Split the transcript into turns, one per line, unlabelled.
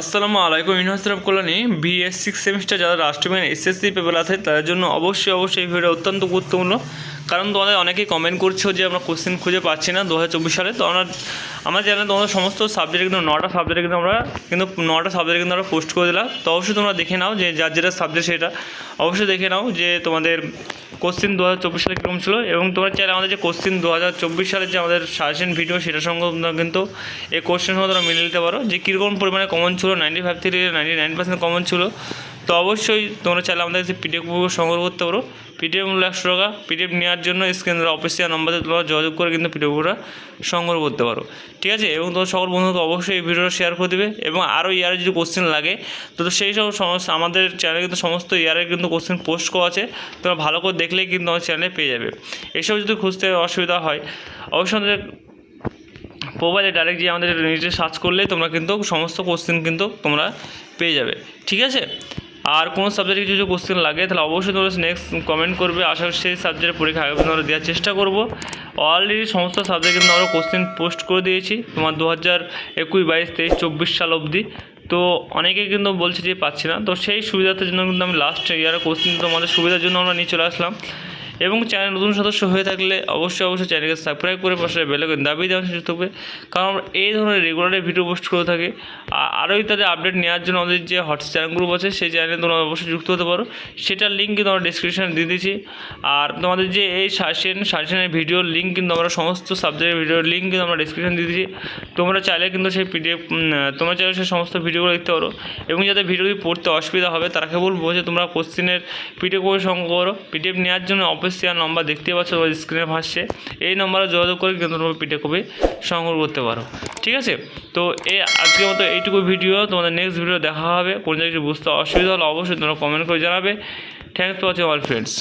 আসসালামু আলাইকুম, university Kalyani BS six semester যারা রাষ্ট্রবিজ্ঞান এসএসসি পেপার আছে, তাদের জন্য অবশ্যই অবশ্যই এই ভিডিও অত্যন্ত গুরুত্বপূর্ণ। কারণ তোমাদের অনেকেই কমেন্ট করছ যে আমরা কোশ্চেন খুঁজে পাচ্ছি না দু হাজার চব্বিশ সালে। তো আমরা আমরা জানি তোমাদের সমস্ত সাবজেক্ট কিন্তু নটা সাবজেক্ট কিন্তু আমরা কিন্তু নটা সাবজেক্ট কিন্তু আমরা পোস্ট করে দিলাম। তো অবশ্যই তোমরা দেখে নাও যে যার যেটা সাবজেক্ট সেটা। অবশ্যই দেখে নাও যে তোমাদের কোশ্চেন দু হাজার চব্বিশ সালে কীরকম ছিল? এবং তোমরা চাইলে আমাদের যে কোশ্চিন দু হাজার চব্বিশ সালের যে আমাদের সাজেশন ভিডিও সেটা সঙ্গে তোমরা কিন্তু এই কোশ্চেন তোমরা মিলে নিতে পারো যে কীরকম পরিমাণে কমন ছিল নাইনটি ফাইভ থেকে নাইনটি নাইন পার্সেন্ট কমন ছিল। তো অবশ্যই তোমরা চাইলে আমাদের কাছে পিডিএফ সংগ্রহ করতে পারো। পিডিএফ মূল্য একশো টাকা। পিডিএফ নেওয়ার জন্য স্ক্রিনের অফিসিয়াল নম্বরে তোমরা যোগাযোগ করে কিন্তু পিডিএফগুলো সংগ্রহ করতে পারো। ঠিক আছে? এবং তোমার সকল বন্ধুকে অবশ্যই এই ভিডিওটা শেয়ার করে দেবে এবং আরও ইয়ারে যদি কোশ্চেন লাগে, তো সেই সব সমস্ত আমাদের চ্যানেলে কিন্তু সমস্ত ইয়ারের কিন্তু কোশ্চেন পোস্ট করা আছে। তোমরা ভালো করে দেখলেই কিন্তু আমার চ্যানেলে পেয়ে যাবে। এসব যদি খুঁজতে অসুবিধা হয়, অবশ্যই আমাদের মোবাইলে ডাইরেক্ট গিয়ে আমাদের নিজে সার্চ করলেই তোমরা কিন্তু সমস্ত কোশ্চেন কিন্তু তোমরা পেয়ে যাবে। ঠিক আছে? আর কোনো সাবজেক্টে কিছু যদি কোশ্চেন লাগে, তাহলে অবশ্যই তোমরা নেক্সট কমেন্ট করবে। আশা করি সেই সাবজেক্টের পরীক্ষা আগে আমরা দেওয়ার চেষ্টা করব। অলরেডি সমস্ত সাবজেক্ট কিন্তু আমরা কোশ্চেন পোস্ট করে দিয়েছি। তোমার দু হাজার একুশ, বাইশ, তেইশ, চব্বিশ সাল অবধি। তো অনেকে কিন্তু বলছে যে পাচ্ছি না। তো সেই সুবিধার জন্য কিন্তু আমি লাস্ট ইয়ারের কোশ্চেন তোমাদের সুবিধার জন্য আমরা নিয়ে চলে আসলাম। এবং চ্যানেল নতুন সদস্য হয়ে থাকলে অবশ্যই অবশ্যই চ্যানেলকে সাবস্ক্রাইব করে পাশে বেলাকে দাবি দেওয়া সুযোগ থাকবে। কারণ আমরা এই ধরনের রেগুলার ভিডিও পোস্ট করে থাকি। আর আরও ইত্যাদি আপডেট নেওয়ার জন্য আমাদের যে হোয়াটসঅ্যাপ চ্যানেল গ্রুপ আছে, সেই চ্যানেলে তোমরা অবশ্যই যুক্ত হতে পারো। সেটার লিঙ্ক কিন্তু আমরা ডিসক্রিপশানে দিয়ে দিয়েছি। আর তোমাদের যে এই সাজেশন সাজেশনের ভিডিওর লিঙ্ক কিন্তু আমরা সমস্ত সাবজেক্টের ভিডিওর লিঙ্ক কিন্তু আমরা ডিসক্রিপশানে দিয়ে দিয়েছি। তোমরা চাইলে কিন্তু সেই পিডিএফ তোমরা চাইলে সেই সমস্ত ভিডিওগুলো দেখতে পারো। এবং যাদের ভিডিওটি পড়তে অসুবিধা হবে তারাকে বলব যে তোমরা কোশ্চেনের পিডিএফ সংগ্রহ করো। পিডিএফ নেওয়ার জন্য অফিসিয়াল নম্বর দেখতে পাচ্ছ, তোমার স্ক্রিনে ভাসছে। এই নম্বরে যোগাযোগ করে কিন্তু তোমরা পিডিএফ কপি সংগ্রহ করতে পারো, ঠিক আছে? তো এই আজকের মতো এইটুকু ভিডিও তোমাদের নেক্সট ভিডিও দেখা হবে। কোনো জায়গায় বুঝতে অসুবিধা হলে অবশ্যই তোমরা কমেন্ট করে জানাবে। Thank for watching all friends